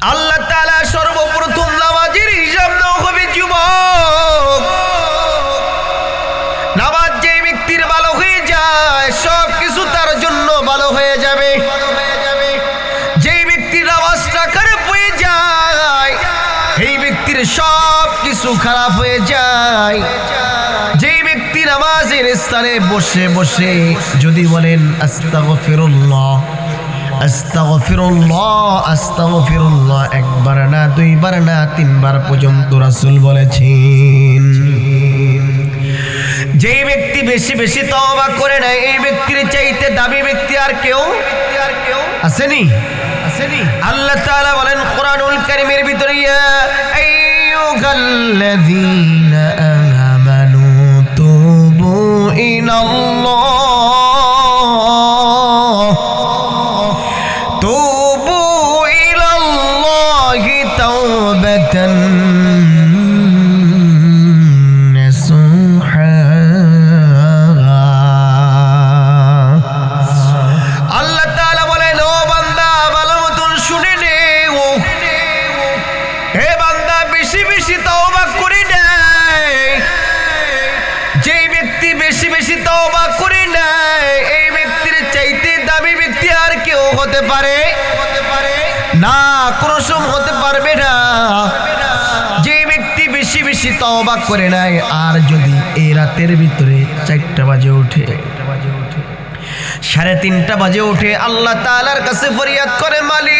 আল্লাহ তাআলা সর্বপ্রথম নামাজের হিসাব নাও হবে যুবক। নামাজ যে ব্যক্তির ভালো হয়ে যায়, সব কিছু তার জন্য ভালো হয়ে যাবে। যেই খারাপ হয়ে যায় সব কিছু খারাপ হয়ে যায়। যেই ব্যক্তি নামাজের স্থানে বসে বসে যদি বলেন, আস্তাগফিরুল্লাহ। আস্তাগফিরুল্লাহ আস্তাগফিরুল্লাহ, একবার না, দুইবার না, তিনবার পর্যন্ত রাসূল বলেছেন। যেই ব্যক্তি বেশি বেশি তওবা করে না এই ব্যক্তির চাইতে দাবি ব্যক্তি আর কেউ আসেনি? আসেনি আল্লাহ তাআলা বলেন, কোরআনুল কারীমের ভিতরে, ইয়া আইয়ুহাল্লাযীনা আমানু তুবু বেশি করে নেয় আর যদি এই রাতের ভিতরে চারটা বাজে ওঠে। সাড়ে তিনটা বাজে উঠে আল্লাহ তালার কাছে ফরিয়াদ করে মালিক।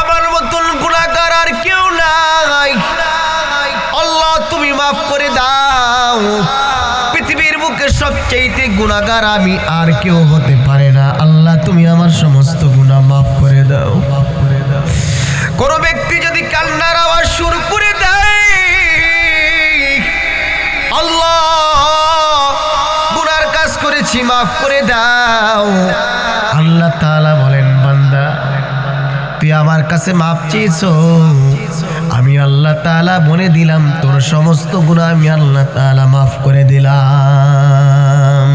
আমার মতন গুণাগার আর কেউ নাই। আল্লাহ তুমি মাফ করে দাও। পৃথিবীর বুকে সবচেয়েতে আমি আর কেউ হতে পারে না। আল্লাহ তুমি আমার সমস্ত গুণা মাফ করে দাও। মাফ করে দাও যদি শুরু করে আল্লাহ কাজ করেছি, মাফ করে দাও। আল্লাহ তাআলা বলেন তুই আমার কাছে আমি আল্লাহ তাআলা বলে দিলাম, তোর সমস্ত গুনাহ আমি আল্লাহ তাআলা মাফ করে দিলাম।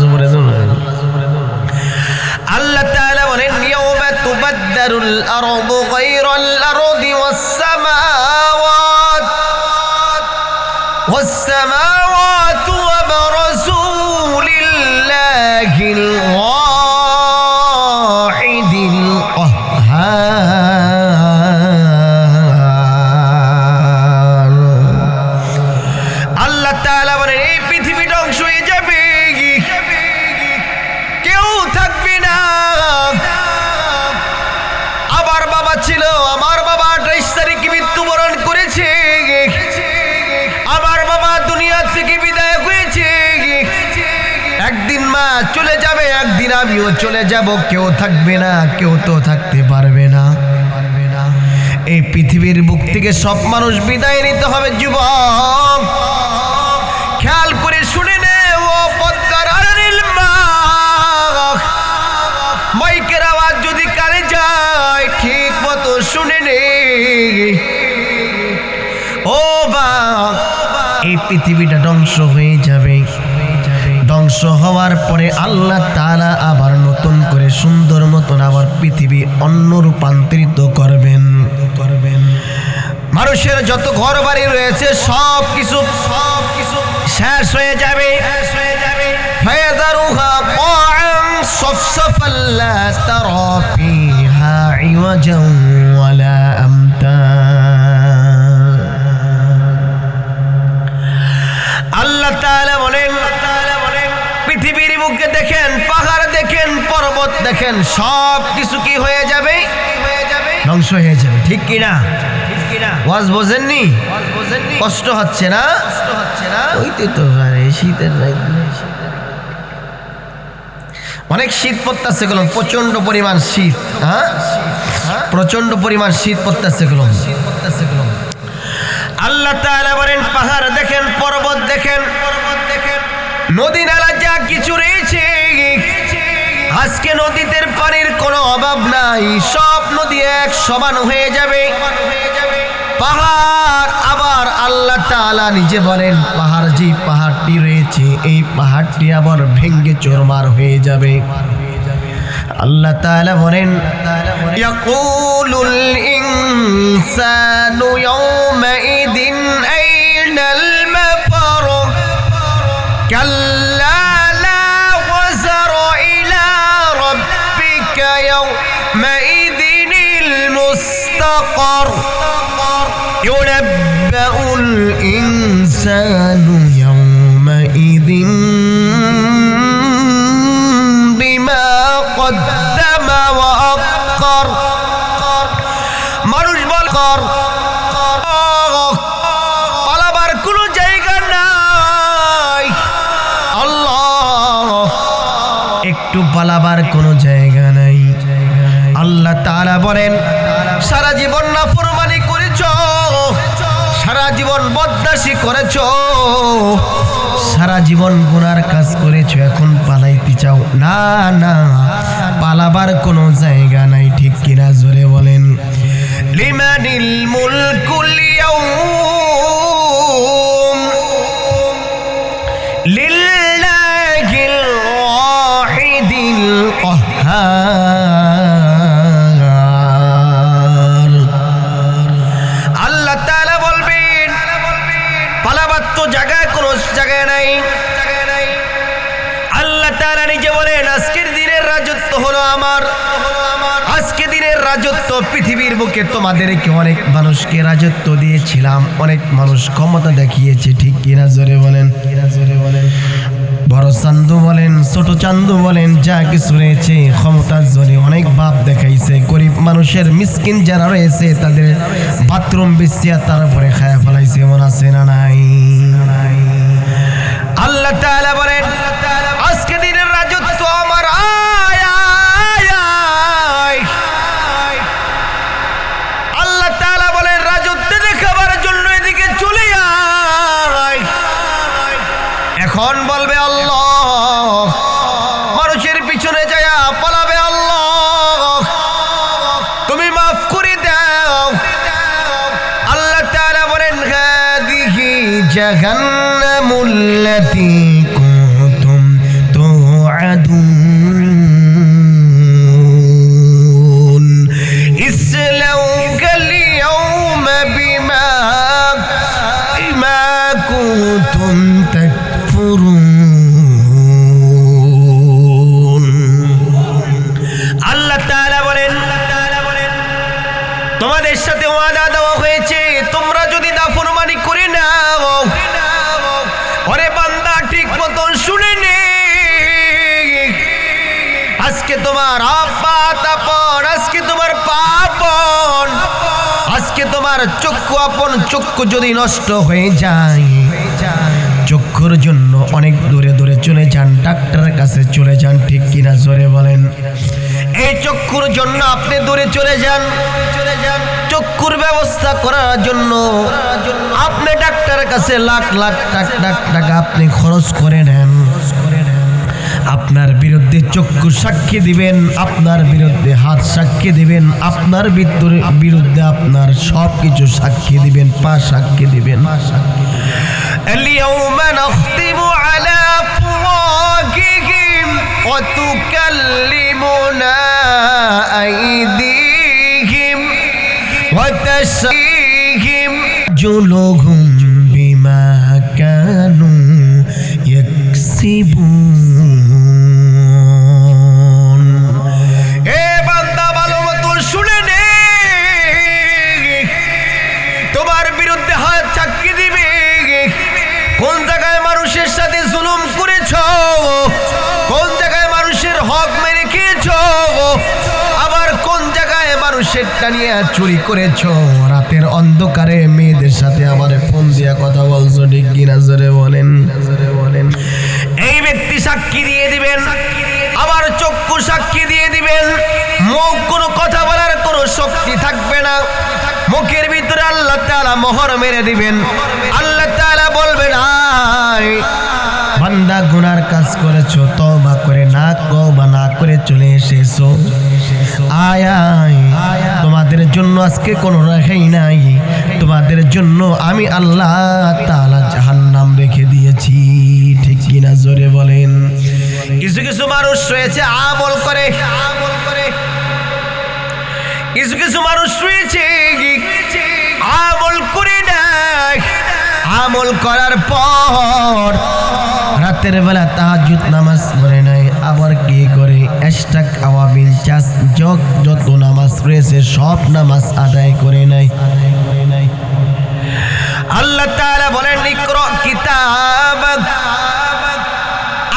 জুবরে আল্লাহ تزدر الأرض غير الأرض والسماوات والسماوات وبرزوا لله الغالب চলে যাব, কেউ থাকবে না, কেউ তো থাকতে পারবে না। এই পৃথিবীর বুক থেকে সব মানুষ বিদায় নিতে হবে, যুবক। খেয়াল করে শুনে নে, ও মাইকের আওয়াজ যদি যায়, ঠিক মতো শুনে নে। ও বা এই পৃথিবীটা ধ্বংস হয়ে যাবে। ধ্বংস হওয়ার পরে আল্লাহ করে সুন্দর মতন আবার পৃথিবী অন্য রূপান্তরিত করবেন। করবেন। মানুষের যত ঘর বাড়ি রয়েছে সব কিছু সব কিছু শেষ হয়ে যাবে। শেষ হয়ে যাবে। আল্লাহ বলেন দেখেন, সব কিছু কি হয়ে যাবে? ধ্বংস হয়ে যাবে, ঠিক কি না? ওয়াজ বোঝেননি? কষ্ট হচ্ছে না? শীতের অনেক শীত পড়তেছে গেলাম প্রচণ্ড পরিমাণ শীত হ্যাঁ? প্রচণ্ড পরিমাণ শীত পড়তেছে গেলাম আল্লাহ তাআলা বলেন, পাহাড় দেখেন, পর্বত দেখেন নদী নালা যা কিছু রয়েছে আজকে নদীতে পানির কোনো অভাব নাই। সব নদী এক সমান হয়ে যাবে। পাহাড় আবার আল্লাহ তাআলা নিজে বলেন, পাহাড় যে পাহাড়টি রয়েছে, এই পাহাড়টি আবার ভেঙ্গে চোরমার হয়ে যাবে। আল্লাহ তাআলা বলেন, ইয়াকুলুল ইনসানু ইয়াউমাইদিন আইনাল মুস্তাকার ينبأ الإنسان يومئذ بما قدم وأخر মানুষ বল কর পালাবার কোনো জায়গা নাই আল্লাহ একটু পালাবার কোনো জায়গা নাই আল্লাহ তাআলা বলেন সারা জীবন না ফরমানি করেছ, সারা জীবন বদমাশি করেছ, সারা জীবন গুনার কাজ করেছ, এখন পালাইতে চাও। না না, পালাবার কোনো জায়গা নাই, ঠিক কিনা জোরে বলেন। লিমানিল মুলকুল রাজত্ব পৃথিবীর বুকে তোমাদেরকে অনেক মানুষকে রাজত্ব দিয়েছিলাম? অনেক মানুষ ক্ষমতা দেখিয়েছে, ঠিক কিনা জোরে বলেন কিনা জোরে বলেন? বড় চান্দু বলেন, ছোট চান্দু বলেন, যা কিছু রয়েছে, ক্ষমতার জোরে অনেক ভাব দেখাইছে। গরিব মানুষের মিসকিন যারা রয়েছে, তাদের বাথরুম বিছিয়া তার উপরে খায়া ফেলাইছে এমন আছে না নাই? আল্লাহ বলেন, আজকে এখন বলবে আল্লাহ। মানুষের পিছনে যায় পালাবে আল্লাহ। তুমি মাফ করে দাও। আল্লাহ তাআলা বলেন হাদিহি জাহান্নামুল্লাতী চক্ষু আপন চক্ষু যদি নষ্ট হয়ে যায়, চক্ষুর জন্য অনেক দূরে দূরে চলে যান, ডাক্তারের কাছে চলে যান, ঠিক কিনা জোরে বলেন। এই চক্ষুর জন্য আপনি দূরে চলে যান। চলে যান চক্ষুর ব্যবস্থা করার জন্য আপনি ডাক্তারের কাছে লাখ লাখ টাক- আপনি খরচ করে নেন। আপনার বিরুদ্ধে চক্ষু সাক্ষী দিবেন আপনার বিরুদ্ধে হাত সাক্ষী দিবেন আপনার বিদ্যুর- বিরুদ্ধে আপনার সব কিছু সাক্ষী দিবেন পা সাক্ষী দিবেন اليوم نختم على أفواههم وتكلمنا أيديهم وتشهيهم جلوهم بما كانوا يكسبون মানুষের টানিয়া চুরি করেছ? রাতের অন্ধকারে মেয়েদের সাথে আবার ফোন দিয়া কথা বলছো, ঠিক কিনা জোরে বলেন? বলেন এই ব্যক্তি সাক্ষী দিয়ে দিবেন। আবার চক্ষু সাক্ষী দিয়ে দিবেন। মুখ কোনো কথা বলার কোনো শক্তি থাকবে না। মুখের ভিতরে আল্লাহ তাআলা মোহর মেরে দিবেন। আল্লাহ তাআলা বলবেন, আয়, বান্দা গুনার কাজ করেছ, তওবা করে না তওবা না করে চলে এসেছ। আয় তোমাদের জন্য আজকে কোনো রেখাই নাই। তোমাদের জন্য আমি আল্লাহ তাআলা জাহান্নাম রেখে দিয়েছি। ঠিক কিনা জোরে বলেন। কিছু কিছু মানুষ রয়েছে আমল করে। কিছু কিছু মানুষ রয়েছে আমল করে নেয়। আমল করার পর রাতের বেলা তাহাজুদ নামাজ কি করে এস্টাক আওয়াবিল চাষ যত যত নামাজ রয়েছে, সব নামাজ আদায় করে নাই আল্লাহ তাআলা বলেন, ইকর কিতাব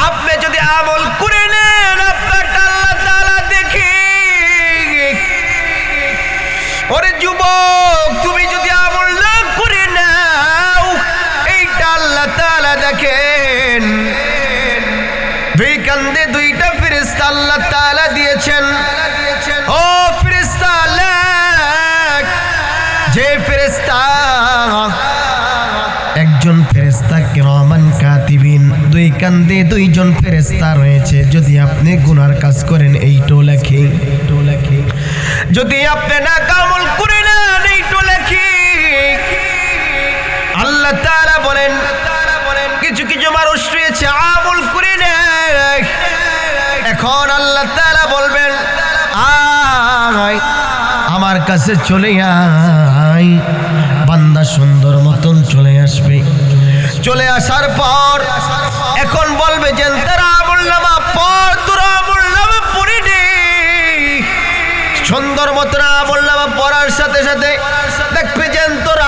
আপনি যদি আমল করে নেন, আপনাকে আল্লাহ তাআলা দেখে। ওরে যুবক! দিয়েছেন। ও ফেরেশতা লেখ যে ফেরেশতা। একজন ফেরেস্তা রহমান কাতিবিন, দুই কান্দে দুইজন ফেরেস্তা রয়েছে। যদি আপনি গুনার কাজ করেন, এইটো লেখে এইটো লেখে। যদি আপনি না কামল করে নেন, এইটো লেখে। আল্লাহ তাআলা বলেন, কিছু কিছু মানুষ রয়েছে আমল করে নেয়। এখন আল্লাহ বলবেন আমার কাছে চলে আয় বান্দা সুন্দর মতন চলে আসবে। চলে আসার পর এখন বলবে যে তারা আমল পর তোরা আমল নামা পড়ে সুন্দর মতন পড়ার সাথে সাথে দেখবে যে তোর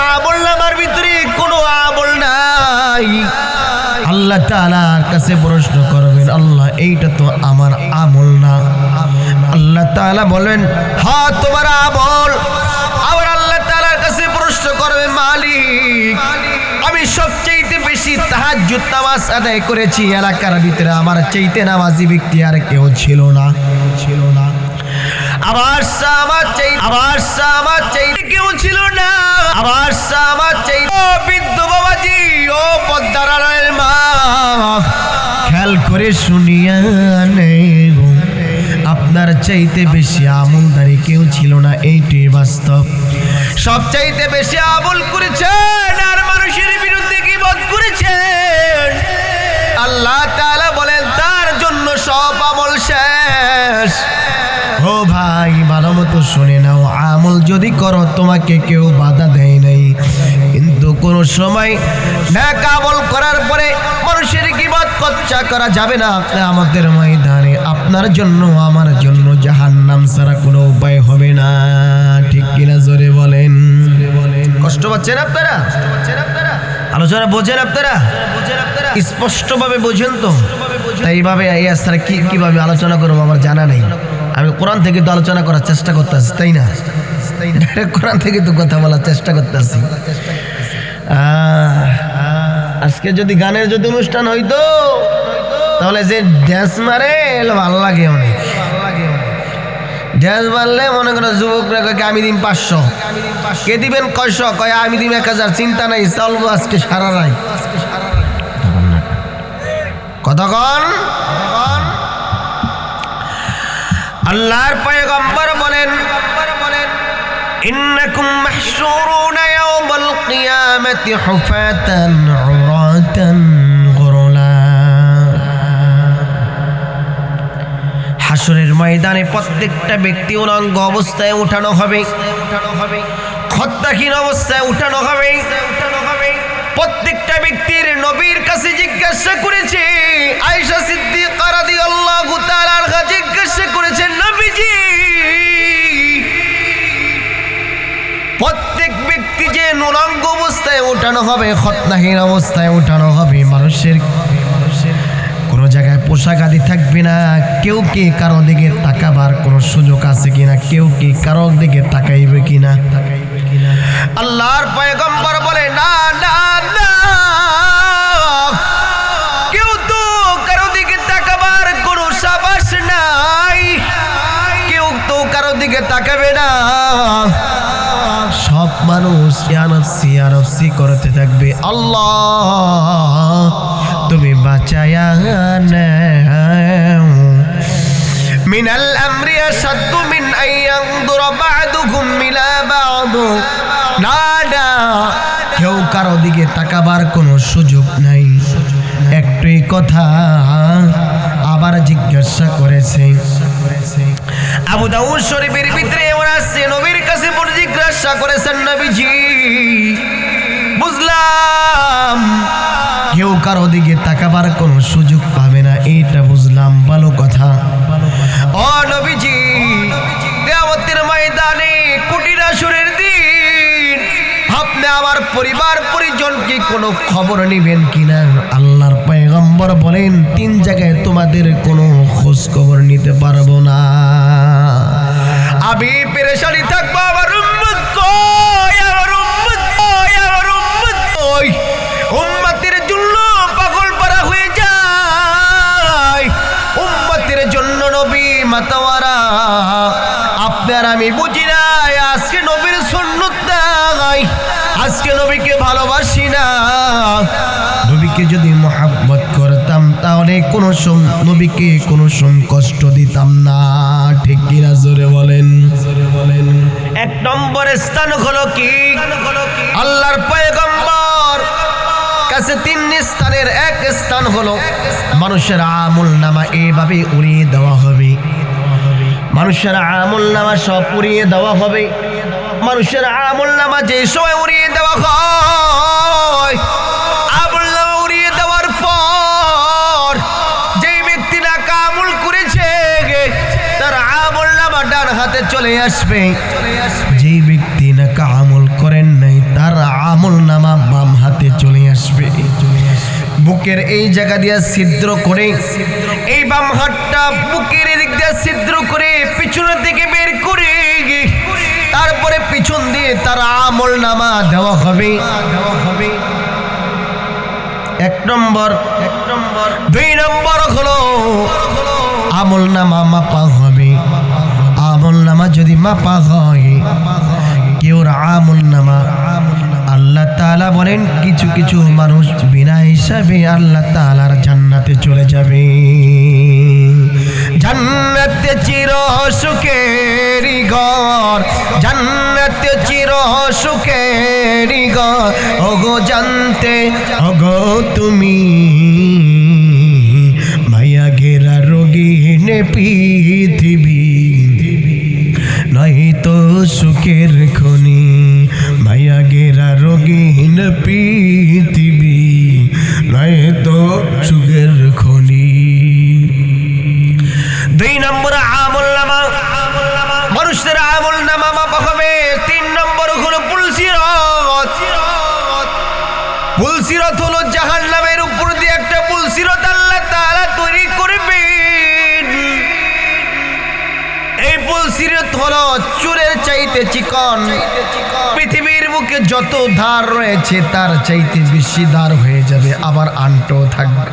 নামার ভিতরে কোনো আমল নাই। আল্লাহ তাআলার কাছে প্রশ্ন করবেন আল্লাহ এইটা তো আমার আমল না। আল্লাহ তাআলা বলেন হ্যাঁ তোমার আমল আবার আল্লাহ তাআলার কাছে প্রশ্ন করবে, মালিক, আমি সবচেয়ে বেশি তাহাজ্জুদ নামাজ আদায় করেছি, এলাকার ভিতরে আমার চাইতে নামাজি ব্যক্তি আর কেউ ছিল না ছিল না আবার আমার চাই আবার আমার চাইতে কেউ ছিল না আবার আমার চাই, ও বৃদ্ধ বাবাজি, ও পদ্মারায়ের মা খেয়াল করে শুনিয়া। আপনার চাইতে বেশি আমলদারি কেউ ছিল না এইটি বাস্তব। সব চাইতে বেশি আমল করেছেন আর মানুষের বিরুদ্ধে কি বধ করেছেন। আল্লাহ তাআলা বলেন, তার জন্য সব আমল শেষ। ও ভাই ভালো মতো শুনে নাও, আমল যদি করো, তোমাকে কেউ বাধা দেয় নাই। কিন্তু কোন সময় না কাবল করার পরে মানুষের কিবত কচ্চা করা যাবে না। আমাদের ময়দানে আপনার জন্য, আমার জন্য জাহান্নাম ছাড়া কোনো উপায় হবে না। ঠিক কিনা জোরে বলেন। কষ্ট পাচ্ছেন আপনারা? আলোচনা বোঝেন আপনারা? স্পষ্টভাবে বোঝেন তো। এইভাবে এই কি কীভাবে আলোচনা করব আমার জানা নেই। আমি কোরআন থেকে তো আলোচনা করার চেষ্টা করতেছি, তাই না? কোরআন থেকে তো কথা বলার চেষ্টা করতেছি। আজকে যদি গানের যদি অনুষ্ঠান হইতো, তাহলে যে ড্যান্স মারে ভালো লাগে অনেক। ড্যান্স মারলে মনে করো যুবকরা কয় আমি দিন পাঁচশো কে দিবেন কয়শো কয় আমি দিন এক হাজার চিন্তা নাই চলবো আজকে সারা রাত কতক্ষণ আল্লাহর পয়গম্বর বলেন إنكم محشورون يوم القيامة حفاة হাসরের ময়দানে প্রত্যেকটা ব্যক্তি উলঙ্গ অবস্থায় উঠানো হবে। খত্তাহীন অবস্থায় উঠানো হবে। প্রত্যেকটা ব্যক্তির নবীর কাছে জিজ্ঞাসা করেছে, আয়েশা সিদ্দিকা রাদিয়াল্লাহু তাআলার কাছে জিজ্ঞাসা করেছে, নবীজি, প্রত্যেক ব্যক্তি যে নুরঙ্গ অবস্থায় উঠানো হবে খতনাহীন অবস্থায় উঠানো হবে, মানুষের পোশাক আদি থাকবে না। কেউ কি কারও দিকে তাকাবার কোনো সুযোগ আছে কিনা? কেউ কি কারও দিকে তাকাইবে কিনা? আল্লাহর পয়গম্বর বলে, না না না। কেউ তো কারও দিকে তাকাবার কোনো সাবাস নাই। কেউ তো কারও দিকে তাকাবে না। সব মানুষ ইয়ানফসি ইয়ানফসি করতে থাকবে। আল্লাহ নাও মিনাল আমরি আসাদ্দু মিন আইয়ানদুর বা'দুকুম ইলা বা'দ না না কেউ কারও দিকে তাকাবার কোনো সুযোগ নাই। একটাই কথা আবার জিজ্ঞাসা করেছে। আবু দাউদ শরীফের ভিতরে ওরা আসছে নবীর কাছে জিজ্ঞাসা করেছেন নবীজি। বুঝলাম। কেউ কারও দিকে তাকাবার কোনো সুযোগ পাবে না এইটা বুঝলাম ভালো কথা। ও নবীজি কেয়ামতের ময়দানে কুটির আসরের দিন আপনি আমার পরিবার পরিজনকে কোনো খবর নেবেন কিনা? আল্লাহর পয়গম্বর বলেন তিন জায়গায় তোমাদের কোনো খোঁজ খবর নিতে পারব না। আমি পেরেশানি থাকব আমার উম্মত মাতাওয়ারা আপনার আমি বুঝি না আজকে নবীর নাই, আজকে নবীকে ভালোবাসি না। নবীকে যদি করতাম, তাহলে কোনো সম, নবীকে কোনো দিতাম না। ঠিক কিনা জোরে বলেন? বলেন এক নম্বর স্থান হলো কি? আল্লাহর পয়গম্বর। কাছে তিন স্থানের, এক স্থান হলো, মানুষের আমল নামা এইভাবে উড়িয়ে দেওয়া হবে। মানুষের আমল নামা সব উড়িয়ে দেওয়া হবে। মানুষের আমল নামা যে সময় উড়িয়ে দেওয়া হয় উড়িয়ে দেওয়ার পর আমল চলে আসবে। যেই করেন নাই, তার বাম হাতে চলে আসবে। বুকের এই জায়গা দিয়ে ছিদ্র করে, এই বাম হাতটা বুকের এদিক দিয়ে ছিদ্র করে পিছনের থেকে বের করে তারপরে পিছন দিয়ে তার আমল নামা দেওয়া হবে। এক নম্বর এক নম্বর, দুই নম্বর হলো আমল নামা মাপা হবে। আমল নামা যদি মাপা হয়, কেউর আমল নামা আল্লাহ তাআলা বলেন, কিছু কিছু মানুষ বিনা হিসাবে আল্লাহ তাআলার জান্নাতে চলে যাবে। জান্নাতে চির সুখেরি ঘর, জান্নাতে চির সুখেরি ঘর। ওগো জানতে, ওগো তুমি, মায়া ঘেরা রোগীনে পৃথিবী। নয় তো সুখের খনি, মায়া ঘেরা রোগীন পৃথিবী। নয় তো সুখের খনি। মানুষের আমল নামা মাপা হবে। তিন নম্বর হলো পুলসিরত পুলসিরত হলো জাহান নামের উপর দিয়ে একটা পুলসিরত আল্লাহ তাআলা তৈরি করবেন। এই পুলসিরত হলো চুরের চাইতে চিকন। পৃথিবীর বুকে যত ধার রয়েছে, তার চাইতে বেশি ধার হয়ে যাবে। আবার আন্টো থাকবে।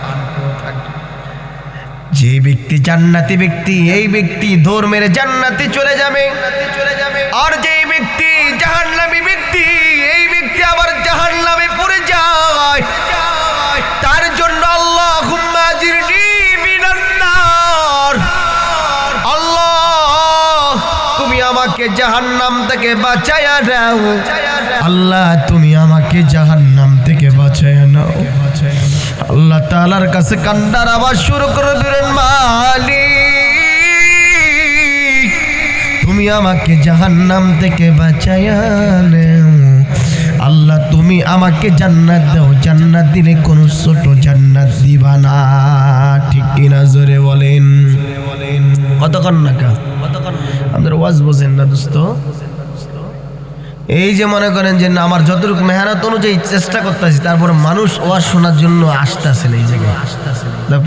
যে ব্যক্তি জান্নাতি ব্যক্তি, এই ব্যক্তি ধর্মের জান্নাতে চলে যাবে। আর যে ব্যক্তি জাহান্নামী ব্যক্তি, এই ব্যক্তি আবার জাহান্নামে পড়ে যায়। তার জন্য আল্লাহ আল্লাহ, তুমি আমাকে জাহান্নাম থেকে বাঁচায়া দাও। আল্লাহ, তুমি আমাকে জাহান্নাম থেকে বাঁচায়া নাও। আল্লাহ তালার কাছে কান্দার আবার শুরু করে দিলেন, মালিক, তুমি আমাকে জাহান্নাম থেকে বাঁচায়া আল্লাহ, তুমি আমাকে জান্নাত দাও। জান্নাত দিলে কোনো ছোট জান্নাত দিবা না। ঠিক কিনা জোরে বলেন? কতক্ষণ না কা আমাদের ওয়াজ বোঝেন না, দোস্ত। এই যে মনে করেন যে না, আমার যতটুকু মেহনত অনুযায়ী চেষ্টা করতেছি, তারপর মানুষ ওয়াজ শোনার জন্য আসতেছে না এই জায়গায়।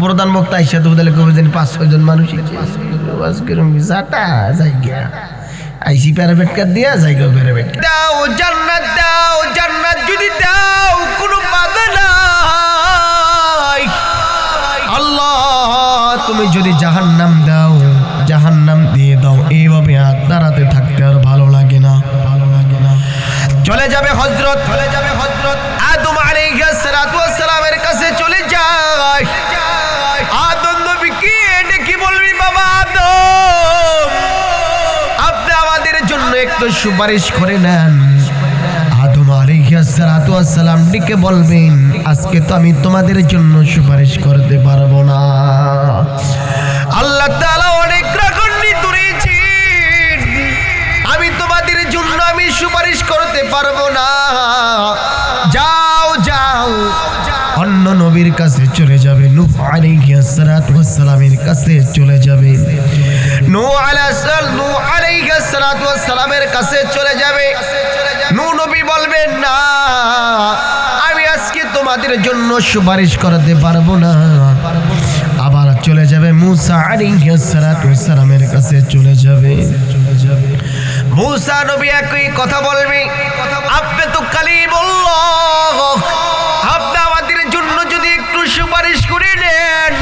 প্রধান বক্তা আইসা তো বদলে কবে পাঁচ, ছয় জন মানুষ ওয়াজ কিরম যাতা যাই গিয়া আইসি প্যারাবেট কাট দিয়া যাই প্যারাবেট দাও জান্নাত দাও জান্নাত, যদি দাও কোনো বাধা নাই। আল্লাহ, তুমি যদি জাহান্নাম হজরত, চলে যাবে হজরত আদম আলাইহিস সালাতু ওয়াস সালামের কাছে চলে যায়। আমাদের জন্য একটু সুপারিশ করে নেন। বলবেন, আজকে তো আমি তোমাদের জন্য সুপারিশ করতে পারব না। পারব না। যাও যাও। অন্য নবীর কাছে চলে যাবে। নূহ আলাইহিসসালামের কাছে চলে যাবে। নূহ আলাইহিসসালামের কাছে চলে যাবে। নূহ নবী বলবেন না আমি আজকে তোমাদের জন্য সুপারিশ করাতে পারব না। আবার চলে যাবে মুসা আলাইহিসসালামের কাছে চলে যাবে চলে যাবে। মুসা নবী একই কথা বলবে। আপনি তো কালি বলল আপনি আমাদের জন্য যদি একটু সুপারিশ করে নেন,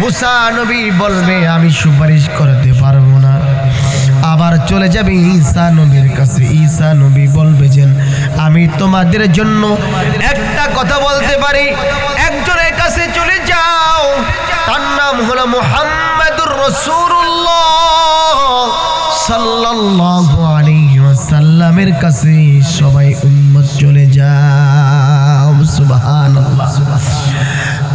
মুসা নবী বলবে, আমি সুপারিশ করতে পারব না। আবার চলে যাবে ঈসা নবীর কাছে। ঈসা নবী বলবে যে, আমি তোমাদের জন্য একটা কথা বলতে পারি। একজনের কাছে চলে যাও। তার নাম হলো মুহাম্মাদুর রাসূলুল্লাহ। সাল্লাল্লাহু আলাইহি ওয়াসাল্লামের কাছে সবাই উম্মত চলে যাও। সুবহানাল্লাহ।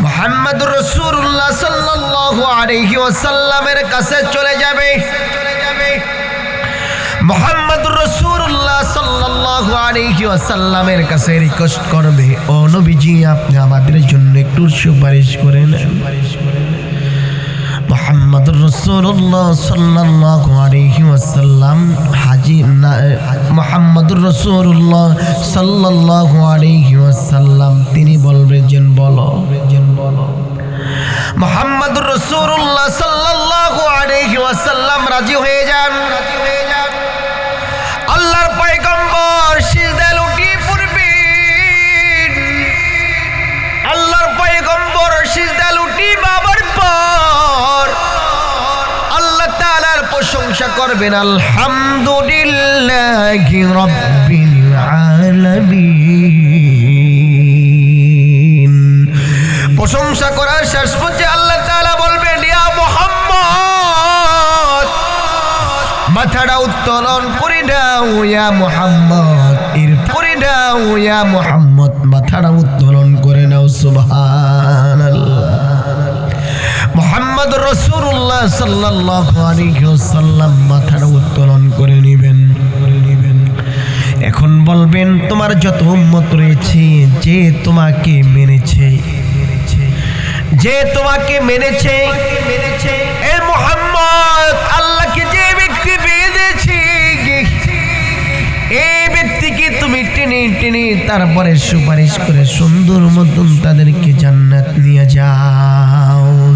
মুহাম্মাদুর রাসূলুল্লাহ সাল্লাল্লাহু আলাইহি ওয়াসাল্লামের কাছে চলে যাবে। মোহাম্মদুর রসুল্লাহ সাল্লাল্লাহু আলাইহি ওয়াসাল্লামের কাছে রিকোয়েস্ট করবে, ও নবীজি, আপনি আমাদের জন্য একটু সুপারিশ করেন। মোহাম্মদুর রসুল্লাহ সাল্লাল্লাহু আলাইহি ওয়াসাল্লাম, হাজি মোহাম্মদুর রসুল্লাহ সাল্লাল্লাহু আলাইহি ওয়াসাল্লাম, তিনি বলবেন বলো। বলো। মোহাম্মদুর রসুল্লাহ সাল্লাল্লাহু আলাইহি ওয়াসাল্লাম, রাজি হয়ে যান। আল্লাহর পয়গম্বর প্রশংসা করবেন, আলহামদুলিল্লাহি প্রশংসা করার শেষ পর্যায়ে আল্লাহ তাআলা বলবেন, ইয়া মুহাম্মদ, মাথাটা উত্তোলন করে দাও, ইয়া মুহাম্মদ এর করে দাও, ইয়া মুহাম্মদ, মাথাটা উত্তোলন করে নাও সুবহানাল্লাহ মোহাম্মদ রসুল্লাহ ওয়াসাল্লাম মাথাটা উত্তোলন করে নেবেন। এখন বলবেন, তোমার যত উম্মত রয়েছে, যে তোমাকে মেনেছে, যে তোমাকে মেনেছে, এ মোহাম্মদ, আল্লাহকে যে ব্যক্তি এই ব্যক্তিকে তুমি টেনে টেনে তারপরে সুপারিশ করে সুন্দর মতন তাদেরকে জান্নাত নিয়ে যাও।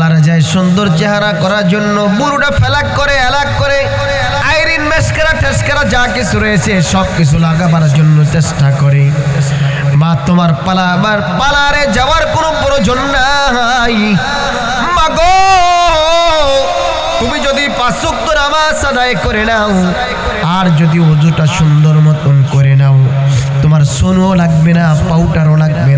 বলো যায় সুন্দর চেহারা করার জন্য বুড়োটা ফেলাক করে, এলাক করে, আইরিন, মেসকারা, টেসকারা, যা কিছু রয়েছে সব কিছু লাগাবার জন্য চেষ্টা করে। মা, তোমার পালা পালাবার পালারে যাওয়ার কোনো প্রয়োজন নাই। মাগো তুমি যদি পাঁচক্ত নামাজ আদায় করে নাও, আর যদি ওজুটা সুন্দর মতন করে নাও, তোমার সোনও লাগবে না, পাউডারও লাগবে না।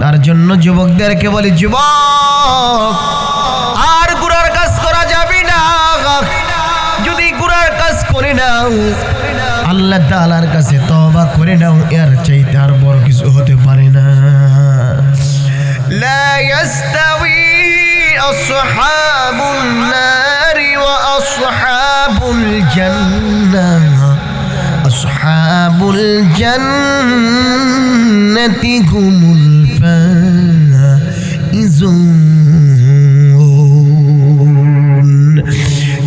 তার জন্য যুবকদেরকে বলি যুবক আর গুড়ার কাজ করা যাবে না যদি গুড়ার কাজ করে নাও আল্লাহ তাআলার কাছে তওবা করে নাও এর চাইতে আর বড় কিছু হতে পারে না لا يستوي أصحاب النار وأصحاب الجنة আসাবুল জান্নাতি হুমুল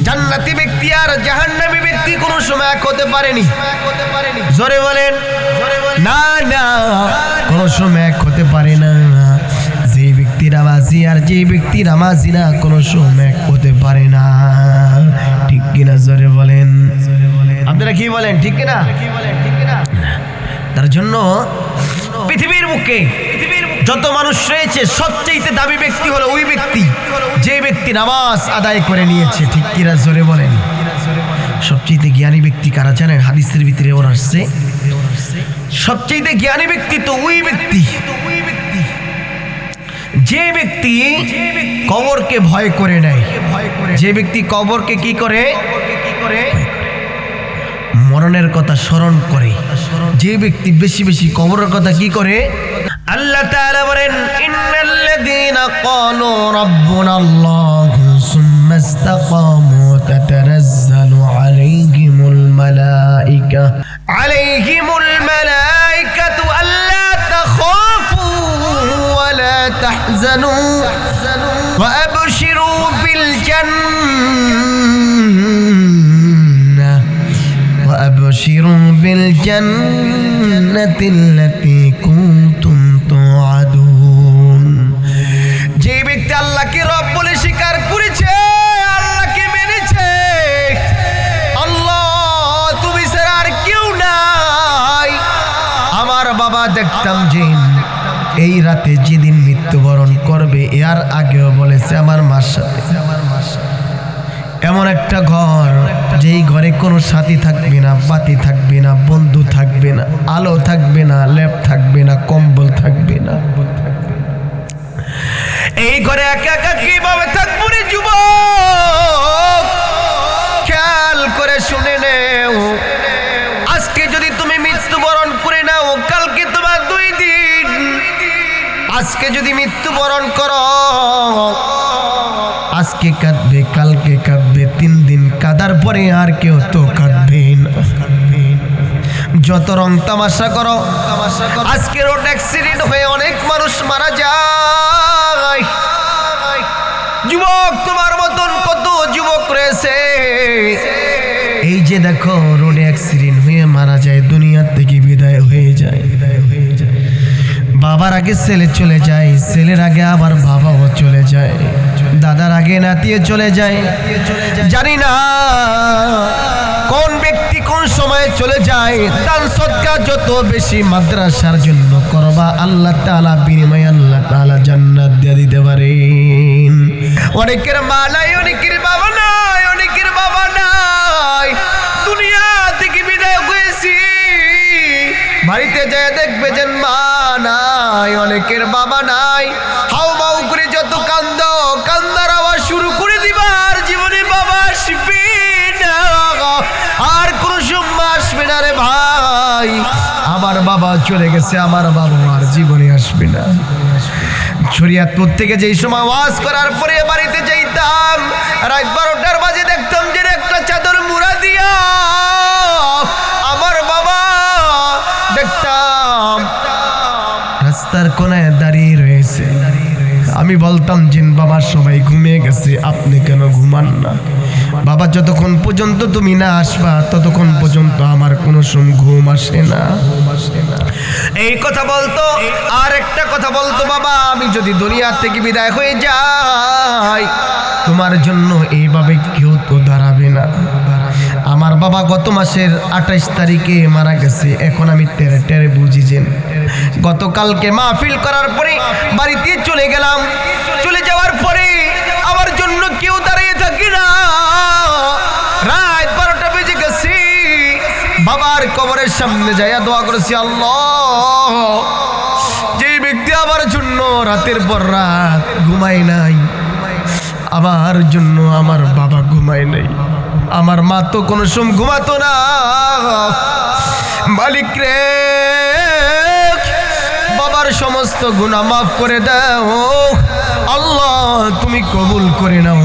জান্নাতি ব্যক্তি আর জাহান্নামী ব্যক্তি কোনো সময় এক হতে পারেনি। জোরে বলেন, না না, কোনো সময় এক হতে পারে না। যে ব্যক্তি আবাসী আর যে ব্যক্তি আমাজি না, কোনো সময় এক হতে পারে না। ঠিক কিনা জোরে বলেন? আপনারা কি বলেন, ঠিক কিনা? তার জন্য পৃথিবীর বুকে যত মানুষ রয়েছে সবচেয়ে দামি ব্যক্তি হলো ওই ব্যক্তি, যে ব্যক্তি নামাজ আদায় করে নিয়েছে। ঠিক কিনা জোরে বলেন? সবচেয়ে জ্ঞানী ব্যক্তি কারা জানেন? হাদিসের ভিতরে ওর আসছে। সবচেয়ে জ্ঞানী ব্যক্তি তো ওই ব্যক্তি। যে ব্যক্তি কবরকে ভয় করে নেয়। যে ব্যক্তি কবরকে কি করে। মরণের কথা স্মরণ করে। যে ব্যক্তি বেশি বেশি কবরের কথা কি করে? আল্লাহ তাআলা বলেন, ইন্নাল্লাযীনা ক্বালু রাব্বুনাল্লাহু সুম্মা ইসতাকামু তাতানাজ্জালু আলাইহিমুল মালাইকা আলাইহিমুল মালাইকাতু আল্লা তাখাফু ওয়া লা তাহজানু। بالجنة التي كنتم توعدون যে ব্যক্তি আল্লাহকে রব বলে স্বীকার করেছে আল্লাহকে মেনেছে আল্লাহ তুমি ছাড়া আর কেউ নাই আমার বাবা দেখতাম যে এই রাতে যেদিন মৃত্যুবরণ করবে এর আগেও বলেছে আমার মার সাথে আমার মার সাথে এমন একটা ঘর যেই ঘরে কোনো সাথী থাকবে না, বাতি থাকবে না, বন্ধু থাকবে না, আলো থাকবে না, ল্যাপ থাকবে না, কম্বল থাকবে না। এই ঘরে একা একা কীভাবে থাকব? পরে আর কেউ তো কাঁদবে না। যত রং তামাশা করো, আজকে রোড অ্যাক্সিডেন্ট হয়ে অনেক মানুষ মারা যায়। যুবক, তোমার মতন কত যুবক রয়েছে। এই যে দেখো রোডে অ্যাক্সিডেন্ট হয়ে মারা যায়, দুনিয়ার থেকে বিদায় হয়ে যায় বিদায় হয়ে যায়। বাবার আগে ছেলে চলে যায়, ছেলের আগে আবার বাবাও চলে যায়। দাদার আগে নাতিয়ে চলে যায়। জানি না কোন ব্যক্তি কোন সময় চলে যায় দান সৎকার যত বেশি মাদ্রাসার জন্য করবা, আল্লাহ তাআলা বিনিময়ে আল্লাহ তাআলা জান্নাত দিয়ে দিতে পারেন অনেকের মা নাই, অনেকের বাবা নাই, অনেকের বাবা নাই। দুনিয়া থেকে বিদায় হয়েছি। বাড়িতে যায় দেখবে যে মা নাই, অনেকের বাবা নাই। হাউ ভাই। আমার বাবা চলে গেছে, আমার বাবা আর জীবনে আসবে না। শরিয়াতপুর থেকে যেই সময় ওয়াজ করার পরে বাড়িতে যাইতাম, রাত বারোটার বাজে দেখতাম যে একটা চাদর মুড়া দিয়া আমার বাবা দেখতাম রাস্তার কোনায় দাঁড়িয়ে রয়েছে। আমি বলতাম, জিন বাবা, সবাই ঘুমিয়ে গেছে, আপনি কেন ঘুমান না? বাবা, যতক্ষণ পর্যন্ত তুমি না আসবা, ততক্ষণ পর্যন্ত আমার কোনো সম ঘুম আসে না। এই কথা বলতো, আর একটা কথা বলতো, বাবা, আমি যদি দুনিয়া থেকে বিদায় হয়ে যাই, তোমার জন্য এইভাবে কেউ তো দাঁড়াবে না। আমার বাবা গত মাসের আঠাইশ তারিখে মারা গেছে, এখন আমি টেরে টেরে বুঝি যে গতকালকে মাহফিল করার পরে বাড়িতে চলে গেলাম। বাবার কবরের সামনে যাইয়া দোয়া করেছি, আল্লাহ। যে ব্যক্তি আমার জন্য রাতের পর রাত ঘুমাই নাই, আমার জন্য আমার বাবা ঘুমায় নাই। আমার মা তো কোনো সময় ঘুমাতো না। মালিক রে, বাবার সমস্ত গুণা মাফ করে দাও। আল্লাহ, তুমি কবুল করে নাও।